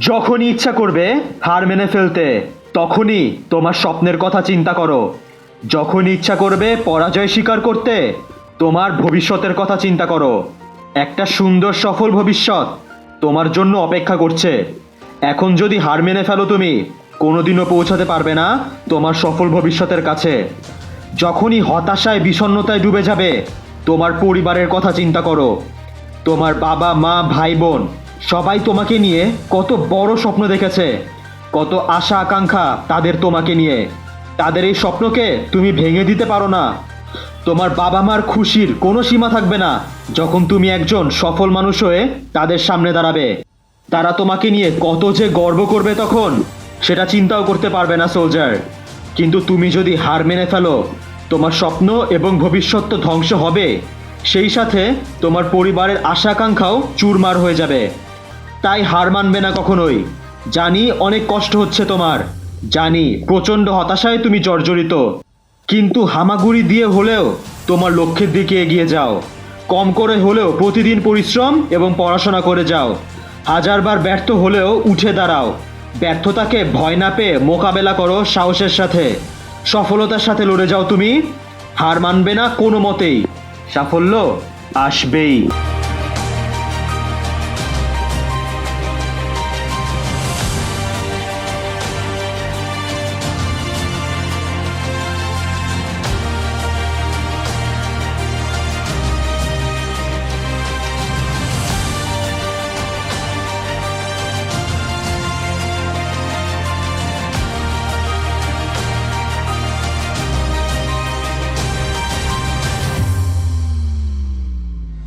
যখনই ইচ্ছা করবে, হার মেনে ফেলতে, তখনই তোমার স্বপ্নের কথা চিন্তা করো। যখনই ইচ্ছা করবে পরাজয় স্বীকার করতে, তোমার ভবিষ্যতের কথা চিন্তা করো। একটা সুন্দর সফল ভবিষ্যৎ তোমার জন্য অপেক্ষা করছে। এখন যদি হার মেনে ফেলো তুমি, কোনোদিনও পৌঁছাতে পারবে না তোমার সফল ভবিষ্যতের কাছে। যখনই হতাশায়, বিষণ্ণতায় ডুবে যাবে, তোমার পরিবারের কথা চিন্তা করো। তোমার বাবা, মা, ভাই, বোন সবাই তোমাকে নিয়ে কত বড় স্বপ্ন দেখেছে। কত আশা আকাঙ্ক্ষা তাদের তোমাকে নিয়ে। তাদের এই স্বপ্নকে তুমি ভেঙে দিতে পারো না। তোমার বাবা মার খুশির কোনো সীমা থাকবে না যখন তুমি একজন সফল মানুষ হয়ে তাদের সামনে দাঁড়াবে। তারা তোমাকে নিয়ে কত যে গর্ব করবে তখন, সেটা চিন্তাও করতে পারবে না সোলজার। কিন্তু তুমি যদি হার মেনে ফেলো, তোমার স্বপ্ন এবং ভবিষ্যৎ তো ধ্বংস হবে। সেই সাথে তোমার পরিবারের আশা আকাঙ্ক্ষাও চুরমার হয়ে যাবে। তাই হার মানবে না কখনোই। জানি অনেক কষ্ট হচ্ছে তোমার। জানি প্রচণ্ড হতাশায় তুমি জর্জরিত। কিন্তু হামাগুড়ি দিয়ে হলেও তোমার লক্ষ্যের দিকে এগিয়ে যাও। কম করে হলেও প্রতিদিন পরিশ্রম এবং পড়াশোনা করে যাও। হাজারবার ব্যর্থ হলেও উঠে দাঁড়াও। ব্যর্থতাকে ভয় না পেয়ে মোকাবেলা করো সাহসের সাথে। সফলতার সাথে লড়ে যাও তুমি। হার মানবে না কোনো মতেই। সাফল্য আসবেই।